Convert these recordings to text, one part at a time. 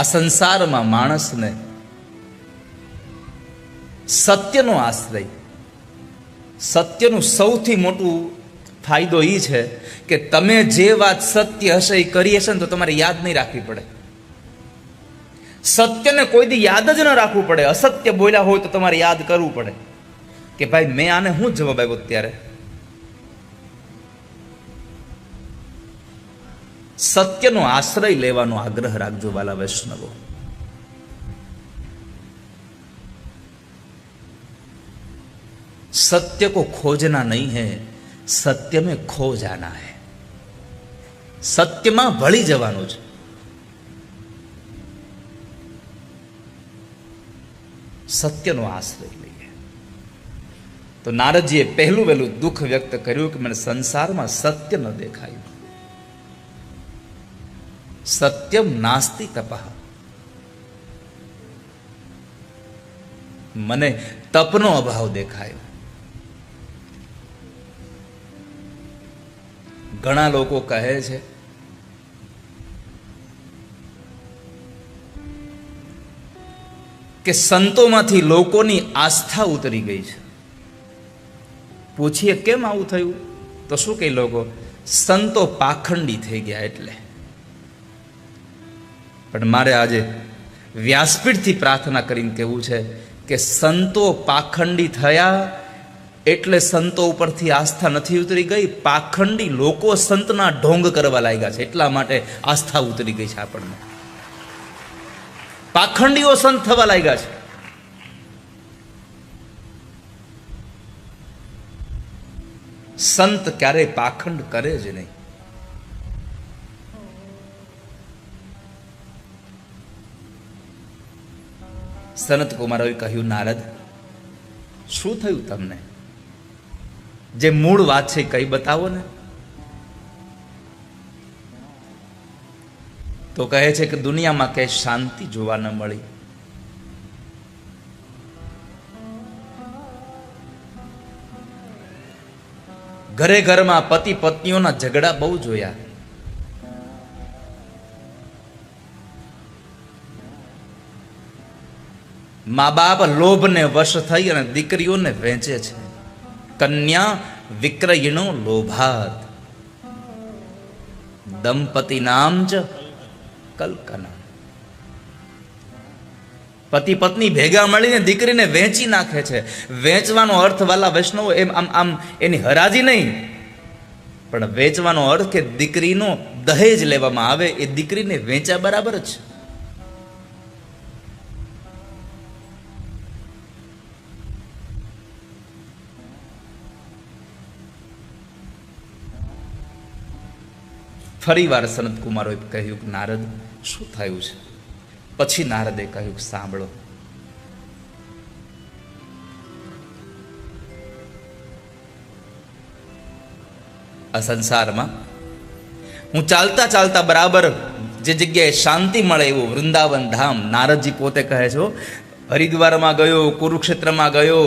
આ સંસારમાં માણસને સત્યનો આશ્રય. સત્યનું સૌથી મોટું ફાયદો એ છે કે તમે જે વાત સત્ય હશે એ કરી હશે ને તો તમારે યાદ નહીં રાખવી પડે. સત્યને કોઈ દી યાદ જ ન રાખવું પડે. અસત્ય બોલ્યા હોય તો તમારે યાદ કરવું પડે. કે ભાઈ મેં આને શું જવાબ આપ્યો ત્યારે? સત્યનો આશ્રય લેવાનો આગ્રહ રાખજો વાલા વૈષ્ણવો सत्य को खोजना नहीं है सत्य में खो जाना है સત્યમાં ભળી જવાનું છે સત્યનો આશ્રય લઈએ તો નારદજીએ પહેલું વહેલું દુઃખ વ્યક્ત કર્યું કે મને સંસારમાં સત્ય ન દેખાયું સત્યમ નાસ્તિ તપ મને તપનો અભાવ દેખાયો ઘણા લોકો કહે છે કે સંતોમાંથી લોકોની આસ્થા ઉતરી ગઈ છે પૂછીએ કેમ આવું થયું? તો શું કહે લોકો? સંતો પાખંડી થઈ ગયા એટલે। પણ મારે આજે વ્યાસપીઠથી પ્રાર્થના કરીને કહેવું છે કે સંતો પાખંડી થયા એટલે સંતો ઉપરથી આસ્થા નથી ઉતરી ગઈ, પાખંડી લોકો સંતના ઢોંગ કરવા લાગ્યા છે. એટલા માટે આસ્થા ઉતરી ગઈ છે આપણને. પાખંડીઓ સંત થવા લાગ્યા છે. સંત ક્યારેય પાખંડ કરે જ નહીં. સનત કુમારોએ કહ્યું, નારદ, શું થયું તમને? જે મૂળ વાત છે કઈ બતાવો ને. તો કહે છે કે, દુનિયામાં ક્યાંય શાંતિ જોવા ન મળી. ઘરે ઘરમાં પતિ પત્નીઓના ઝઘડા બહુ જોયા. મા બાપ લોભને વશ થઈ અને દીકરીઓને વેચે છે. કન્યા વિક્રયણો લોભાત. દંપતિ નામ જ કલ્કના પતિ પત્ની ભેગા મળીને દીકરીને વેચી નાખે છે. વેચવાનો અર્થ વાલા વૈષ્ણવો એમ આમ આમ એની હરાજી નહીં. પણ વેચવાનો અર્થ કે દીકરીનો દહેજ લેવામાં આવે એ દીકરીને વેચ્યા બરાબર જ. ફરી વાર સનત કુમારોએ કહ્યું કે, નારદ, શું થયું છે? પછી નારદે કહ્યું કે, સાંભળો. આ સંસારમાં હું ચાલતા ચાલતા બરાબર જે જગ્યાએ શાંતિ મળે એવું વૃંદાવન ધામ નારદજી પોતે કહે છે હરિદ્વારમાં ગયો, કુરુક્ષેત્રમાં ગયો,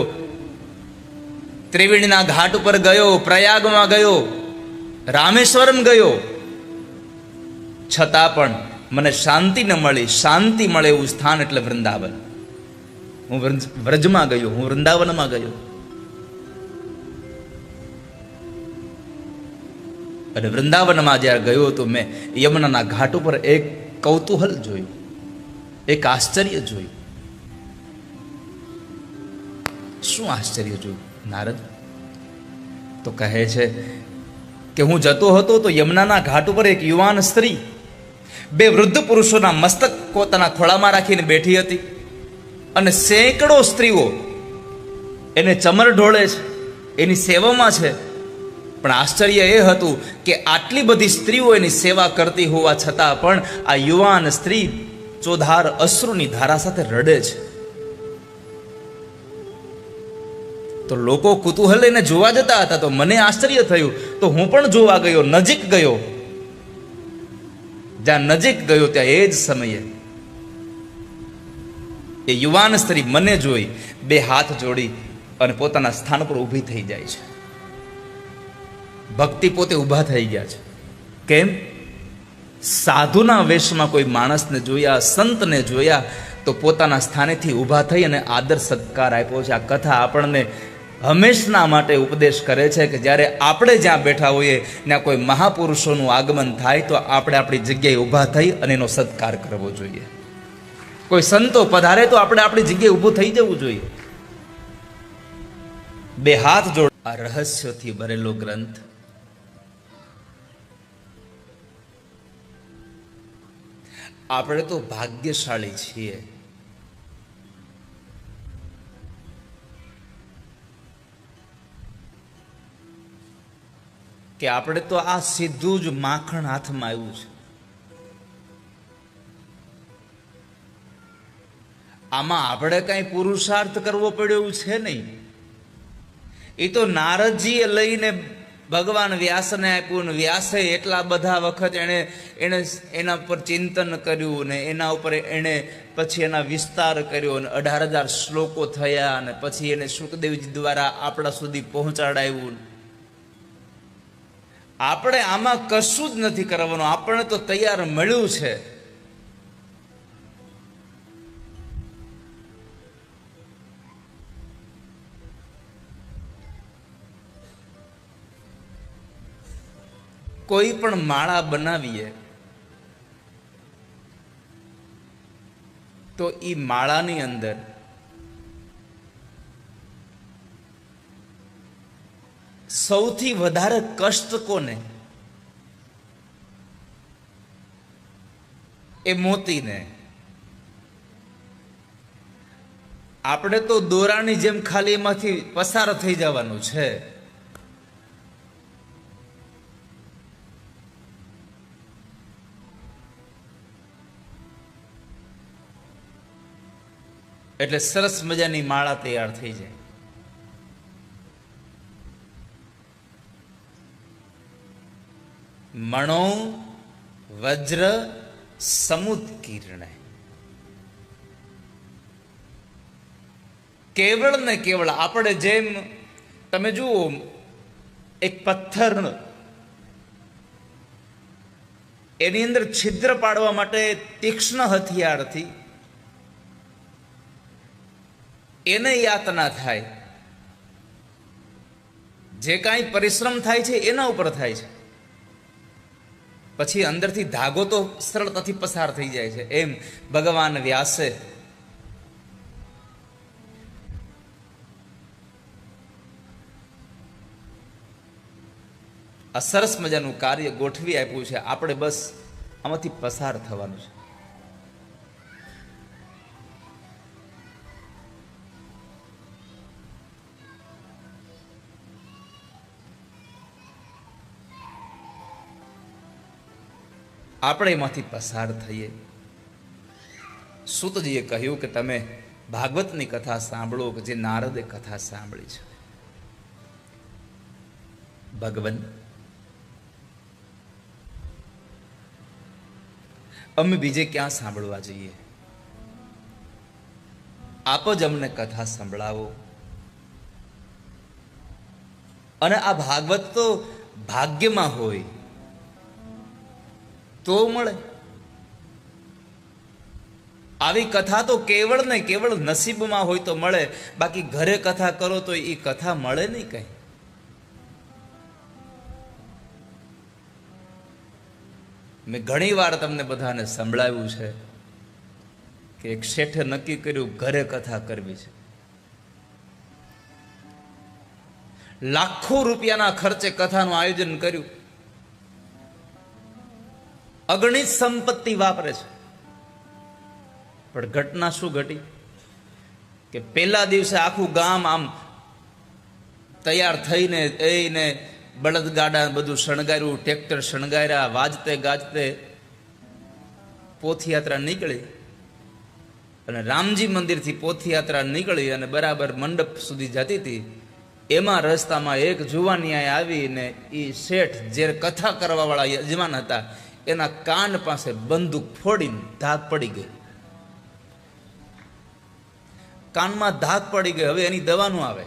ત્રિવેણીના ઘાટ ઉપર ગયો, પ્રયાગમાં ગયો, રામેશ્વરમ ગયો છતાં પણ મને શાંતિ ન મળી. શાંતિ મળે એવું સ્થાન એટલે વૃંદાવન. હું વ્રજમાં ગયો. હું વૃંદાવનમાં ગયો. અને વૃંદાવનમાં જ્યારે ગયો તો મેં યમુનાના ઘાટ ઉપર એક કૌતૂહલ જોયું. એક આશ્ચર્ય જોયું. શું આશ્ચર્ય જોયું? નારદ તો કહે છે કે હું જતો હતો તો યમુનાના ઘાટ ઉપર એક યુવાન સ્ત્રી બે વૃદ્ધ પુરુષોના મસ્તક પોતાના ખોળામાં રાખીને બેઠી હતી. અને સેંકડો સ્ત્રીઓ એને ચમર ઢોળે છે, એની સેવામાં છે. પણ આશ્ચર્ય એ હતું કે આટલી બધી સ્ત્રીઓ એની સેવા કરતી હોવા છતાં પણ આ યુવાન સ્ત્રી ચોધાર અશ્રુની ધારા સાથે રડે છે. તો લોકો કુતૂહલ લઈને જોવા જતા હતા, તો મને આશ્ચર્ય થયું. તો હું પણ જોવા ગયો, નજીક ગયો. જ્યાં નજીક ગયો ત્યાં એ જ સમયે એ યુવાન સ્ત્રી મને જોઈ, બે હાથ જોડી અને પોતાના સ્થાન પર ઊભી થઈ જાય છે. ભક્તિ પોતે ઊભા થઈ ગયા છે. કેમ? સાધુના વેશમાં કોઈ માણસને જોયા, સંતને જોયા, તો પોતાના સ્થાનેથી ઊભા થઈ અને આદર સત્કાર આપ્યો છે. આ કથા આપણને હંમેશના માટે ઉપદેશ કરે છે કે જ્યારે આપણે જ્યાં બેઠા હોઈએ, ત્યાં કોઈ મહાપુરુષોનું આગમન થાય, તો આપણે આપણી જગ્યાએ ઊભા થઈ અને એનો સત્કાર કરવો જોઈએ. કોઈ સંતો પધારે તો આપણે આપણી જગ્યાએ ઊભું થઈ જવું જોઈએ. બે હાથ જોડ આ રહસ્યોથી ભરેલો ગ્રંથ. આપણે તો ભાગ્યશાળી છીએ. કે આપણે તો આ સીધું જ માખણ હાથમાં આવ્યું છે. આમાં આપણે કઈ પુરુષાર્થ કરવો પડ્યો છે નહીં. એ તો નારદજીએ લઈને ભગવાન વ્યાસને આપ્યું ને વ્યાસે એટલા બધા વખત એણે એણે એના પર ચિંતન કર્યું ને એના ઉપર એણે પછી એના વિસ્તાર કર્યો ને અઢાર હજાર શ્લોકો થયા અને પછી એને સુખદેવજી દ્વારા આપણા સુધી પહોંચાડાયું. આપણે આમાં કશું જ નથી કરવાનું. આપણે તો તૈયાર મળ્યું છે. કોઈ પણ માળા બનાવીએ, તો એ માળાની અંદર સૌથી વધારે કષ્ટ કોને? એ મોતીને. આપણે તો દોરાની જેમ ખાલી એમાંથી પસાર થઈ જવાનું છે. એટલે સરસ મજાની માળા તૈયાર થઈ જાય. મણો, વજ્ર સમુત્કીર્ણ કેવળ ને કેવળ આપણે જેમ, તમે જુઓ, એક પથ્થર એની અંદર છિદ્ર પાડવા માટે તીક્ષ્ણ હથિયારથી એને યાતના થાય. જે કાંઈ પરિશ્રમ થાય છે, એના ઉપર થાય છે. પછી અંદરથી ધાગો તો સરળતાથી પસાર થઈ જાય છે. એમ ભગવાન વ્યાસે. આ સરસ મજાનું કાર્ય ગોઠવી આપ્યું છે. આપણે બસ આમાંથી પસાર થવાનું છે. આપણે એમાંથી પસાર થઈએ. સુતજીએ કહ્યું કે તમે ભાગવતની કથા સાંભળો કે જે નારદે કથા સાંભળી છે. ભગવન, અમે બીજે ક્યાં સાંભળવા જઈએ? આપ જ અમને કથા સંભળાવો. અને આ ભાગવત તો ભાગ્યમાં હોય. તો મળે. આવી કથા તો કેવળ ને કેવળ નસીબમાં હોય તો મળે. બાકી ઘરે કથા કરો તો એ કથા મળે નહીં કઈ. મેં ઘણી વાર તમને બધાને સંભળાવ્યું છે કે એક શેઠે નક્કી કર્યું ઘરે કથા કરવી છે. લાખો રૂપિયાના ખર્ચે કથાનું આયોજન કર્યું. અગણિત સંપત્તિ વાપરે છે. પણ ઘટના શું ઘટી? કે પહેલા દિવસે આખું ગામ આમ તૈયાર થઈને એને બળદગાડા બધું શણગાર્યું, ટ્રેક્ટર શણગાર્યા, વાજતે ગાજતે પોથયાત્રા નીકળી અને રામજી મંદિરથી પોથયાત્રા નીકળી અને બરાબર મંડપ સુધી જતી હતી. એમાં રસ્તામાં એક જુવાનિયાએ આવીને એ શેઠ જે કથા કરવાવાળા યજમાન હતા એના કાન પાસે બંદૂક ફોડીને ધાક પડી ગઈ. કાનમાં ધાક પડી ગઈ. હવે એની દવાનું આવે.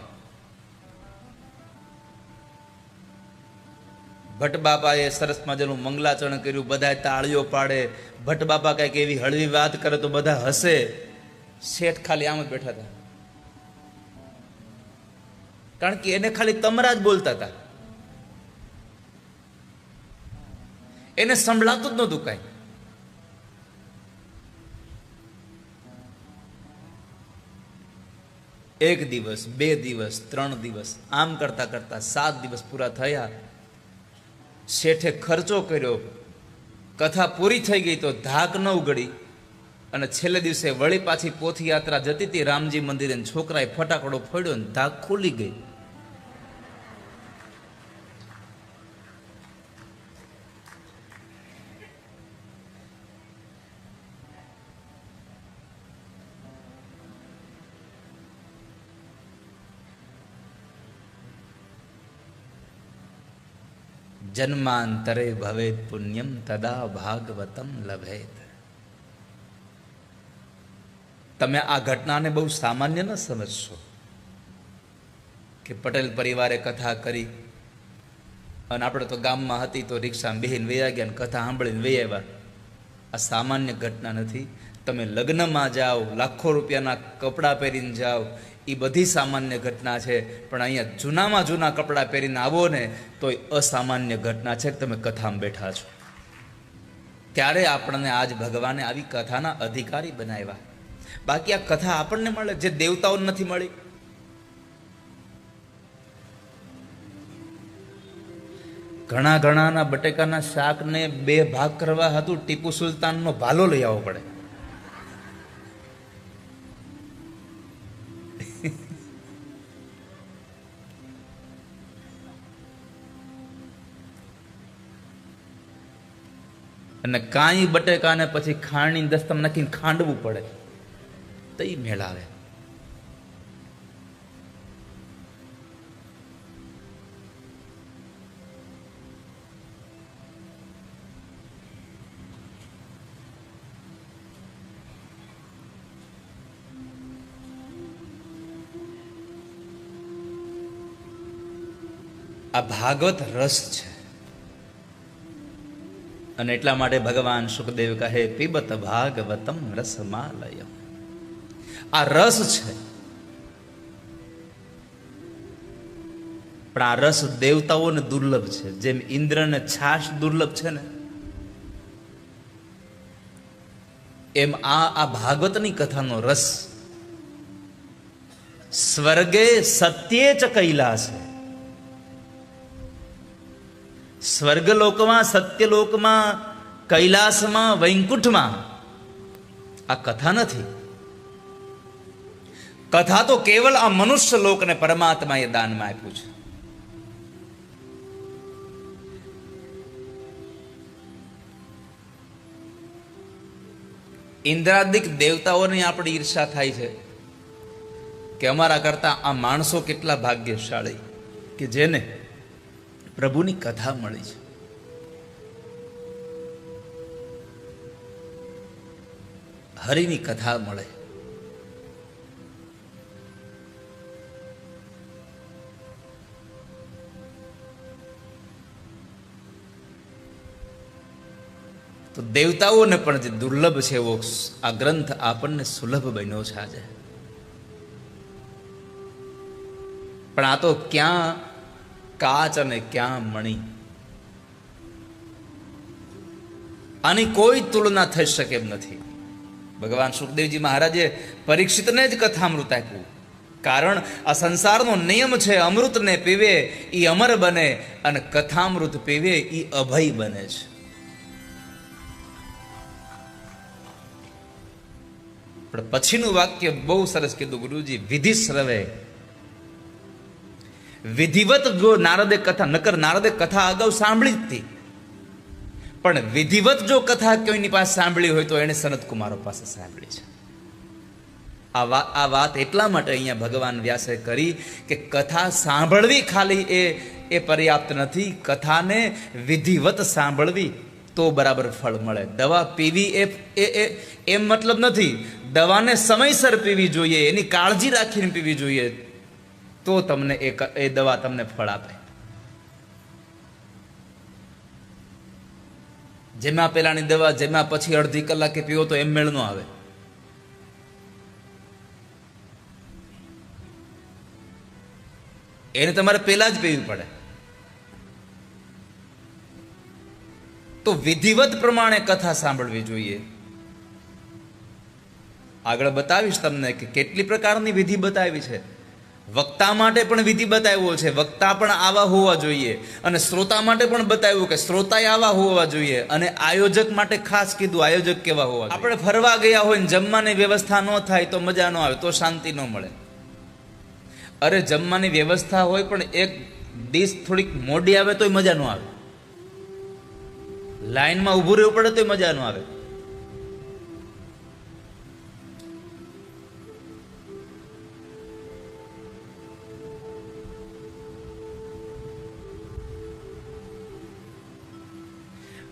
ભટ્ટબાપાએ સરસ મજાનું મંગલાચરણ કર્યું. બધા તાળીઓ પાડે. ભટ્ટબાપા કંઈક એવી હળવી વાત કરે તો બધા હસે. શેઠ ખાલી આમ જ બેઠા હતા. કારણ કે એને ખાલી તમરા જ બોલતા હતા. એને સંભળાતું જ નહોતું કાંઈ એક દિવસ, બે દિવસ, ત્રણ દિવસ, આમ કરતા કરતા સાત દિવસ પૂરા થયા. શેઠે ખર્ચો કર્યો. કથા પૂરી થઈ ગઈ તો ધાક ન ઉગડી. અને છેલ્લે દિવસે વળી પાછી પોથી યાત્રા જતી હતી રામજી મંદિરે છોકરાએ ફટાકડો ફોડ્યો ને ધાક ખુલી ગઈ. જન્માંતરે ભવેત પુણ્યમ તદા ભાગવતમ લભેત તમે આ ઘટનાને બહુ સામાન્ય ન સમજશો કે પટેલ પરિવારે કથા કરી અને આપણે તો ગામમાં હતી તો રિક્ષામાં બેહીને વૈયા ગયા અને કથા સાંભળીને વૈયા આવ્યા. આ સામાન્ય ઘટના નથી. તમે લગ્નમાં જાઓ, લાખો રૂપિયાના કપડાં પહેરીને જાઓ એ બધી સામાન્ય ઘટના છે. પણ અહીંયા જૂનામાં જૂના કપડાં પહેરીને આવો ને તો એ અસામાન્ય ઘટના છે કે તમે કથામાં બેઠા છો. ત્યારે આપણને આજ ભગવાને આવી કથાના અધિકારી બનાવ્યા. બાકી આ કથા આપણને મળે, જે દેવતાઓને નથી મળી. ઘણા ઘણાના બટેકાના શાકને બે ભાગ કરવા હતું, ટીપુ સુલતાનનો ભાલો લઈ આવવો પડે. અને કાંઈ બટેકાને પછી ખાંડની દસ્તમ નાખીને ખાંડવું પડે. તો એ મેળાવે આ ભાગવત રસ છે. અને એટલા માટે ભગવાન સુખદેવ કહે પીબત ભાગવતમ રસમાલય આ રસ છે. પણ આ રસ દેવતાઓને દુર્લભ છે. જેમ ઇન્દ્રને છાશ દુર્લભ છે ને, એમ આ આ ભાગવતની કથાનો રસ સ્વર્ગે સત્યે ચ કૈલાસ છે. સ્વર્ગલોકમાં, સત્યલોકમાં, કૈલાસમાં, વૈકુંઠમાં આ કથા નથી. કથા તો કેવલ આ મનુષ્ય લોકને પરમાત્માએ દાનમાં આપ્યું છે. ઇન્દ્રાદિક દેવતાઓની આપણી ઈર્ષા થાય છે કે અમારા કરતા આ માણસો કેટલા ભાગ્યશાળી કે જેને પ્રભુની કથા મળી છે. હરિની કથા મળે. તો દેવતાઓને પણ જે દુર્લભ છે એવો આ ગ્રંથ આપણને સુલભ બન્યો છે આજે. પણ આ તો ક્યાં કાચ અને ક્યાં મણી? આની કોઈ તુલના થઈ શકે એમ નથી. ભગવાન સુખદેવજી મહારાજે પરીક્ષિતને જ કથામૃત આપ્યું. કારણ આ સંસારનો નિયમ છે, અમૃતને પીવે એ અમર બને અને કથામૃત પીવે એ અભય બને છે. પણ પછીનું વાક્ય બહુ સરસ કીધું ગુરુજી, વિધિ સ્રવે વિધિવત જો નારદે કથા, નકર નારદે કથા અગાઉ સાંભળી જ હતી. પણ વિધિવત જો કથા કોઈની પાસે સાંભળી હોય તો એને સનત કુમારો પાસે સાંભળી છે. આ વાત આ વાત એટલા માટે અહીંયા ભગવાન વ્યાસે કરી કે કથા સાંભળવી ખાલી એ એ પર્યાપ્ત નથી. કથાને વિધિવત સાંભળવી તો બરાબર ફળ મળે. દવા પીવી એ એ, એમ મતલબ નથી. દવાને સમયસર પીવી જોઈએ, એની કાળજી રાખીને પીવી જોઈએ. તો તમને એ દવા તમને ફળ આપે. જેમાં પેલાની દવા જેમાં પછી અડધી કલાકે પીવો તો એમ મેળ ન આવે. એને તમારે પહેલા જ પીવી પડે. તો વિધિવત પ્રમાણે કથા સાંભળવી જોઈએ. આગળ બતાવીશ તમને કે કેટલી પ્રકારની વિધિ બતાવી છે. વક્તા માટે પણ વિધિ બતાવ્યો છે. વક્તા પણ આવા હોવા જોઈએ. અને શ્રોતા માટે પણ બતાવ્યું કે શ્રોતાએ આવા હોવા જોઈએ. અને આયોજક માટે ખાસ કીધું, આયોજક કેવા હોવા આપણે ફરવા ગયા હોય ને જમવાની વ્યવસ્થા ન થાય તો મજા ન આવે, તો શાંતિ ન મળે. અરે જમવાની વ્યવસ્થા હોય પણ એક ડીશ થોડીક મોડી આવે તોય મજા ન આવે. લાઈનમાં ઊભું રહેવું પડે તોય મજા ન આવે.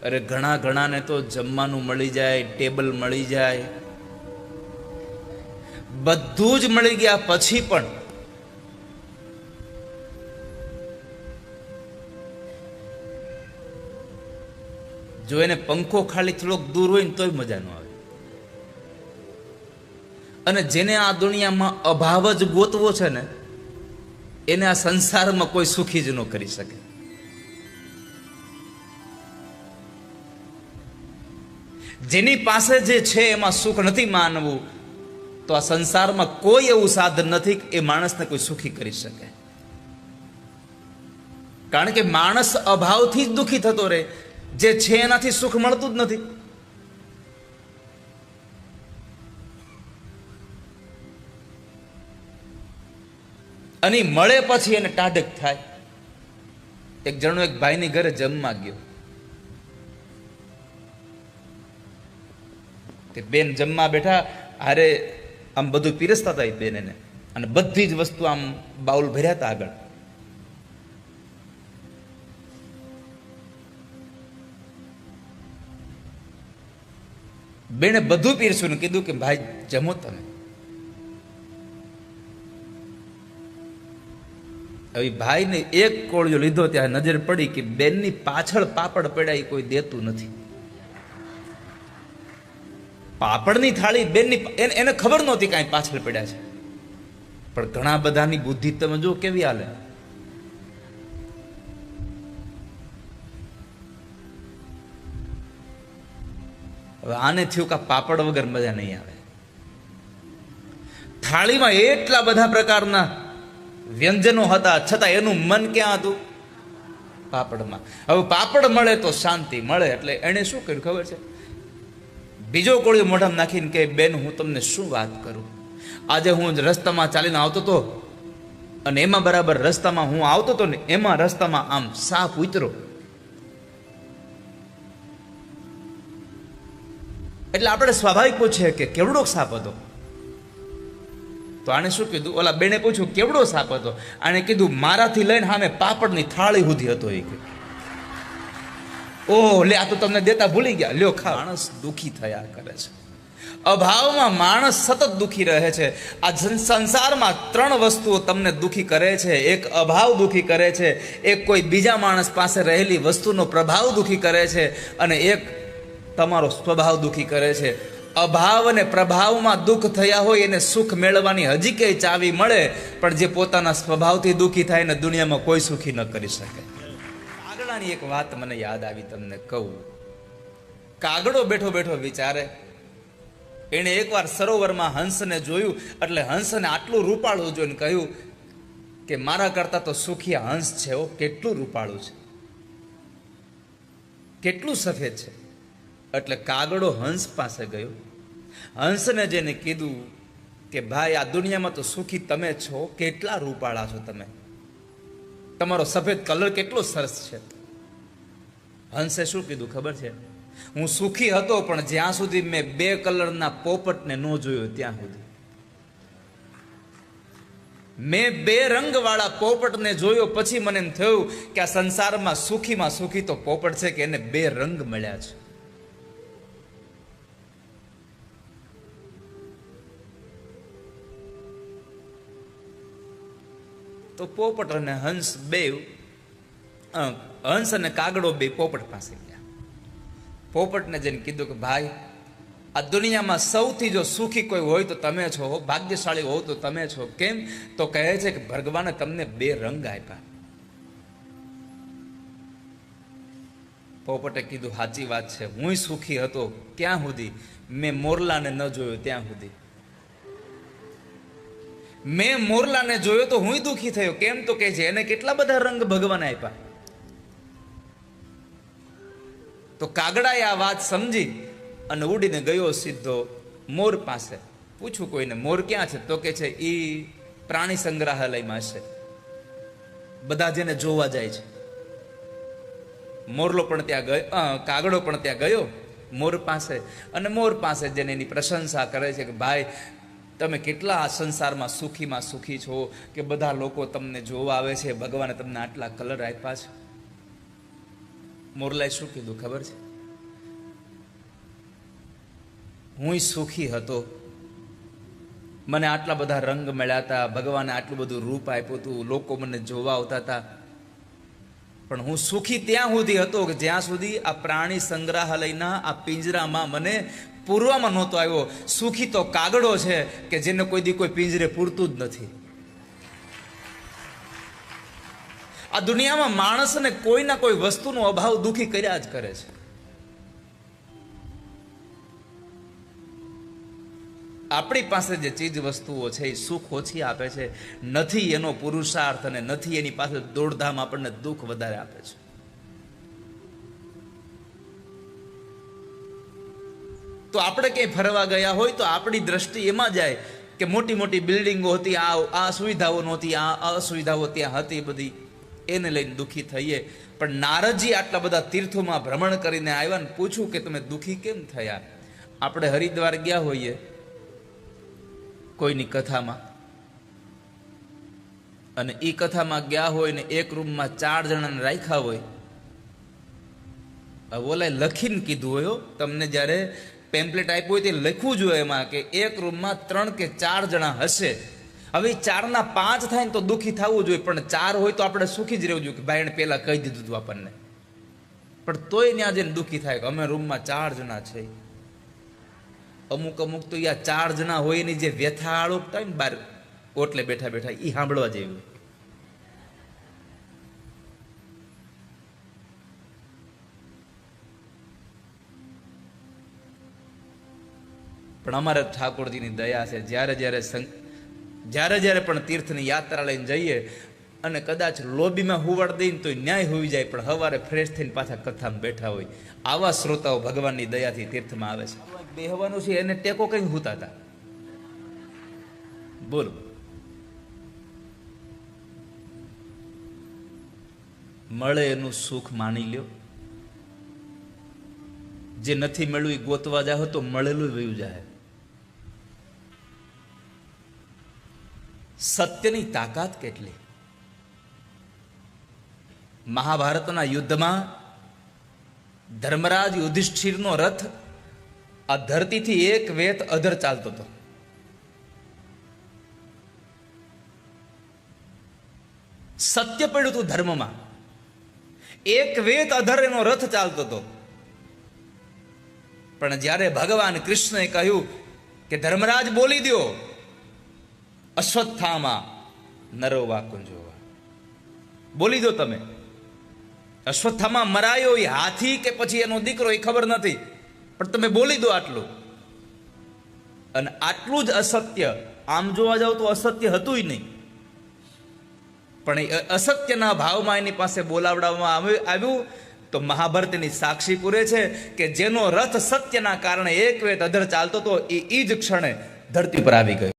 અરે ઘણા ઘણાને તો જમવાનું મળી જાય, ટેબલ મળી જાય. બધું જ મળી ગયા પછી પણ જો એને પંખો ખાલી થોડોક દૂર હોય ને તોય મજા ન આવે. અને જેને આ દુનિયામાં અભાવ જ ગોતવો છે ને, એને આ સંસારમાં કોઈ સુખી જ ન કરી શકે. જેની પાસે જે છે એમાં સુખ નથી માનવું, તો આ સંસારમાં કોઈ એવું સાધન નથી એ માણસને કોઈ સુખી કરી શકે. કારણ કે માણસ અભાવથી જ દુખી થતો રહે, જે છે એનાથી સુખ મળતું જ નથી. અને મળે પછી એને ટાઢક થાય. એક જણો એક ભાઈની ઘરે જમવા ગયો. તે બેન જમવા બેઠા, હારે, આમ બધું પીરસતા હતા એ બેન અને બધી જ વસ્તુ આમ બાઉલ ભર્યા હતા આગળ. બેને બધું પીરસ્યું ને કીધું કે, ભાઈ, જમો તમે. હવે ભાઈને એક કોળિયો લીધો, ત્યાં નજર પડી કે બેનની પાછળ પાપડ પડ્યા એ કોઈ દેતું નથી. પાપડની થાળી બેનની એને ખબર નહોતી કાંઈ પાછળ પડ્યા છે. પણ ઘણા બધાની બુદ્ધિ તમે જો કેવી હાલે. હવે આને થયું કે પાપડ વગર મજા નહીં આવે. થાળીમાં એટલા બધા પ્રકારના વ્યંજનો હતા, છતાં એનું મન ક્યાં હતું? પાપડમાં. હવે પાપડ મળે તો શાંતિ મળે, એટલે એણે શું કર્યું ખબર છે? બીજો કોળીઓ મોઢામાં નાખીને કે બેન, હું તમને શું વાત કરું? આજે હું રસ્તામાં ચાલીને આવતો હતો અને એમાં બરાબર રસ્તામાં હું આવતો હતો ને એમાં રસ્તામાં આમ સાપ ઉતરો એટલે આપણે સ્વાભાવિક પૂછીએ કે કેવડો સાપ હતો? તો આણે શું કીધું? ઓલા બેને પૂછ્યું, કેવડો સાપ હતો? આણે કીધું, મારાથી લઈને સામે પાપડની થાળી સુધી હતો એ કે ઓહ લે આ તો તમને દેતા ભૂલી ગયા. લ્યો ખા માણસ દુખી થયા કરે છે. અભાવમાં માણસ સતત દુઃખી રહે છે. આ સંસારમાં ત્રણ વસ્તુઓ તમને દુખી કરે છે. એક અભાવ દુઃખી કરે છે. એક કોઈ બીજા માણસ પાસે રહેલી વસ્તુનો પ્રભાવ દુઃખી કરે છે. અને એક તમારો સ્વભાવ દુઃખી કરે છે. અભાવ અને પ્રભાવમાં દુઃખ થયા હોય એને સુખ મેળવવાની હજી કંઈ ચાવી મળે પણ જે પોતાના સ્વભાવથી દુઃખી થાય ને દુનિયામાં કોઈ સુખી ન કરી શકે. કાગડાની એક વાત મને યાદ આવી તમને કહું. કાગડો બેઠો બેઠો વિચારે. એણે એકવાર સરોવરમાં હંસને જોયું, એટલે હંસને આટલું રૂપાળું જોઈને કહ્યું કે મારા કરતા તો સુખી હંસ છે ઓ કેટલું રૂપાળું છે. કેટલું સફેદ છે. એટલે કાગડો હંસ પાસે ગયો. હંસને જેને કીધું કે ભાઈ, આ દુનિયામાં તો સુખી તમે છો, કેટલા રૂપાળા છો તમે? તમારો સફેદ કલર કેટલો સરસ છે. હંસે શું કીધું? ખબર છે? હું સુખી હતો, પણ જ્યાં સુધી મેં બે કલરના પોપટને ન જોયો, ત્યાં સુધી. મેં બે રંગવાળા પોપટને જોયો, પછી મને એમ થયું કે આ સંસારમાં સુખીમાં સુખી તો પોપટ છે કે એને બે રંગ મળ્યા છે. તો પોપટ અને હંસ બે હંસ અને કાગડો બે પોપટ પાસે ગયા. પોપટને જઈને કીધું કે, ભાઈ, આ દુનિયામાં સૌથી જો સુખી કોઈ હોય તો તમે છો, ભાગ્યશાળી હોવ તો તમે છો. કેમ? તો કહે છે કે, ભગવાને તમને બે રંગ આપ્યા. પોપટે કીધું સાચી વાત છે, હું સુખી હતો ક્યાં સુધી? મેં મોરલાને ન જોયો ત્યાં સુધી. મેં મોરલાને જોયો તો હું દુખી થયો. કેમ? તો કે છે, એને કેટલા બધા રંગ ભગવાને આપ્યા. તો કાગડાએ આ વાત સમજી અને ઉડીને ગયો સીધો મોર પાસે. પૂછું કોઈને, મોર ક્યાં છે? તો કે છે એ પ્રાણી સંગ્રહાલયમાં છે. બધા જેને જોવા જાય છે. મોરલો પણ ત્યાં ગયો કાગડો પણ ત્યાં ગયો મોર પાસે. અને મોર પાસે જેને એની પ્રશંસા કરે છે કે, ભાઈ, તમે કેટલા આ સંસારમાં સુખીમાં સુખી છો કે બધા લોકો તમને જોવા આવે છે, ભગવાને તમને આટલા કલર આપ્યા છે. મોરલાએ શું કીધું ખબર છે? હું સુખી હતો. મને આટલા બધા રંગ મળ્યા હતા, ભગવાને આટલું બધું રૂપ આપ્યું હતું, લોકો મને જોવા આવતા હતા. પણ હું સુખી ત્યાં સુધી હતો કે જ્યાં સુધી આ પ્રાણી સંગ્રહાલયના આ પિંજરામાં મને પૂરવામાં નહોતો આવ્યો. સુખી તો કાગડો છે કે જેને કોઈ દી કોઈ પિંજરે પૂરતું જ નથી. આ દુનિયામાં માણસને કોઈના કોઈ વસ્તુનો અભાવ દુઃખી કર્યા જ કરે છે. આપણી પાસે જે ચીજ વસ્તુઓ છે એ સુખ ઓછી આપે છે, નથી એનો પુરુષાર્થ અને નથી એની પાસે દોડધામ આપણને દુઃખ વધારે આપે છે. તો આપણે ક્યાંય ફરવા ગયા હોય તો આપણી દ્રષ્ટિ એમાં જાય કે મોટી મોટી બિલ્ડિંગો હતી, આ આ સુવિધાઓ નહોતી, આ અસુવિધાઓ ત્યાં હતી બધી. એને લઈને દુઃખી થઈએ. પણ નારદજી આટલા બધા તીર્થોમાં ભ્રમણ કરીને આવ્યા ને પૂછ્યું કે તમે દુઃખી કેમ થયા? આપણે હરિદ્વાર ગયા હોઈએ કોઈની કથામાં. અને એ કથામાં ગયા હોય ને એક રૂમમાં ચાર જણાને રાખ્યા હોય. ઓલાએ લખીને કીધું હોય તમને જ્યારે પેમ્પલેટ આપ્યું હોય તે લખવું જોઈએ એમાં કે એક રૂમમાં ત્રણ કે ચાર જણા હશે. હવે ચારના પાંચ થાય ને તો દુઃખી થવું જોઈએ, પણ ચાર હોય તો આપણે સુખી જ રહેવું જોઈએ કે ભાઈ એને પહેલાં કહી દીધું હતું આપણને. પણ તોય ત્યાં જઈને દુઃખી થાય અમે રૂમમાં ચાર જણા છે. અમુક અમુક તો યા ચાર જણા હોય એની જે વ્યથા આળોકતા હોય ને બાર ઓટલે બેઠા બેઠા એ સાંભળવા જેવી પણ અમારે ઠાકોરજીની દયા છે, જ્યારે જ્યારે જ્યારે જ્યારે પણ તીર્થની યાત્રા લઈને જઈએ અને કદાચ લોબીમાં હુવાડ દઈને તો ન્યાય હોઈ જાય, પણ સવારે ફ્રેશ થઈને પાછા કથામાં બેઠા હોય, આવા શ્રોતાઓ ભગવાનની દયાથી તીર્થમાં આવે છે. બેહવાનું છે, એને ટેકો કંઈ હોતા હતા બોલો. મળે એનું સુખ માની લ્યો. જે નથી મળ્યું એ ગોતવા જાવ તો મળેલું વયું જાય સત્યની તાકાત કેટલી? મહાભારતના યુદ્ધમાં ધર્મરાજ યુધિષ્ઠિરનો રથ આ ધરતીથી એક વેત અધર ચાલતો હતો. સત્ય પડ્યું હતું ધર્મમાં. એક વેત અધર એનો રથ ચાલતો હતો. પણ જ્યારે ભગવાન કૃષ્ણએ કહ્યું કે ધર્મરાજ બોલી દો અશ્વત્થામાં નરોવા કુંજોવા બોલી દો તમે. અશ્વત્થામાં મરાયો એ હાથી કે પછી એનો દીકરો એ ખબર નથી. પણ તમે બોલી દો આટલું. અને આટલું જ અસત્ય, આમ જોવા જાવ તો અસત્ય હતું નહીં. પણ એ અસત્યના ભાવમાં એની પાસે બોલાવડાવવામાં આવ્યું તો મહાભારતની સાક્ષી પૂરે છે કે જેનો રથ સત્યના કારણે એક વેત અધર ચાલતો હતો એ જ ક્ષણે ધરતી પર આવી ગયો.